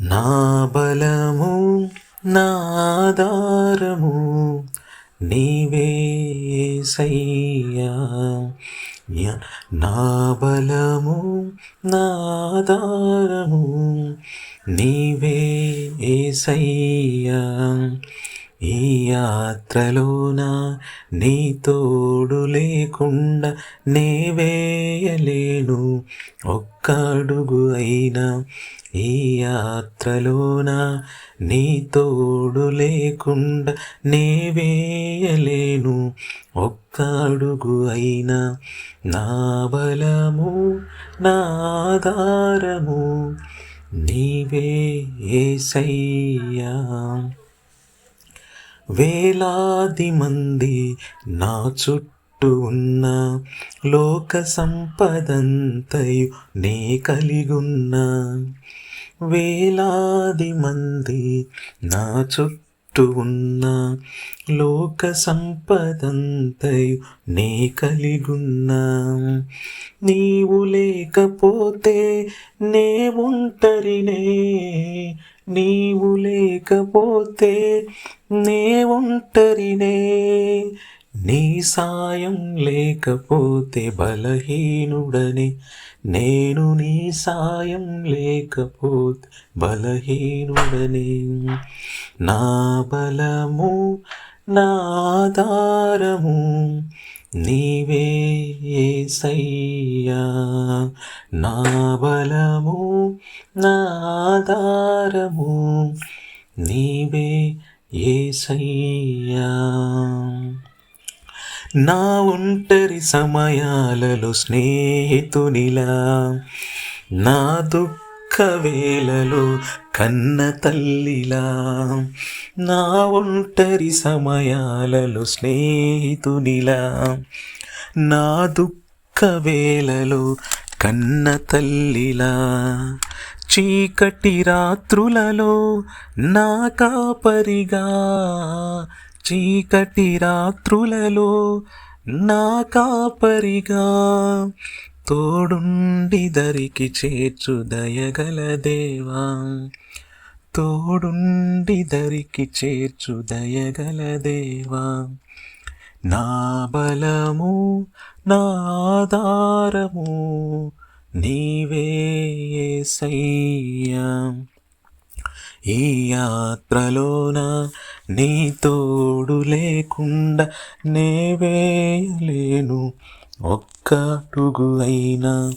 నా బలము నా ఆధారము నీవే సయ్యా నా బలము నా నీవే సయ్యా ఈ యాత్రలోన నీ తోడు లేకుండా నే వేయలేను. ఒక్కడుగు అయినా ఈ యాత్రలోన నీ తోడు లేకుండా నే వేయలేను. ఒక్కడుగు అయినా నా బలము నా ఆధారము నీవే ఏసయ్యా. వేలాది మంది నా చుట్టూ ఉన్న లోక సంపదంతయు నే కలిగున్నా. వేలాది మంది నా చుట్టూ ఉన్న లోక సంపదంతయు నే కలిగున్నా. నీవు లేకపోతే నే ఒంటరినే. నీవు లేకపోతే నే ఒంటరినే. నీ సాయం లేకపోతే బలహీనుడని. నేను నీ సాయం లేకపోతే బలహీనుడని. నా బలము నా ఆధారము నీవే సయ్యా నా బలము నా ఆధారము నీవే ఏసయ్యా. నా ఒంటరి సమయాలలో స్నేహితునిలా నా దుఃఖ వేళలో కన్న తల్లిలా. నా ఒంటరి సమయాలలో స్నేహితునిలా. నా దుఃఖ వేళలో కన్న తల్లిలా. చీకటి రాత్రులలో నా కాపరిగా. చీకటి రాత్రులలో నా కాపరిగా. తోడుండి దరికి చేర్చు దయగల దేవా. తోడుండి దరికి చేర్చు దయగల దేవా. నా బలము నా ఆధారము నీవే సయ్యా ఈ యాత్రలోన నీ తోడు లేకుండా నేవేయలేను. ఒక్క అడుగు అయినా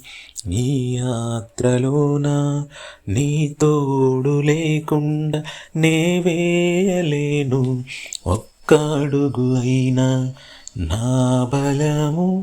నీ యాత్రలోన నీ తోడు లేకుండా నే వేయలేను. ఒక్క అడుగు అయినా నా బలము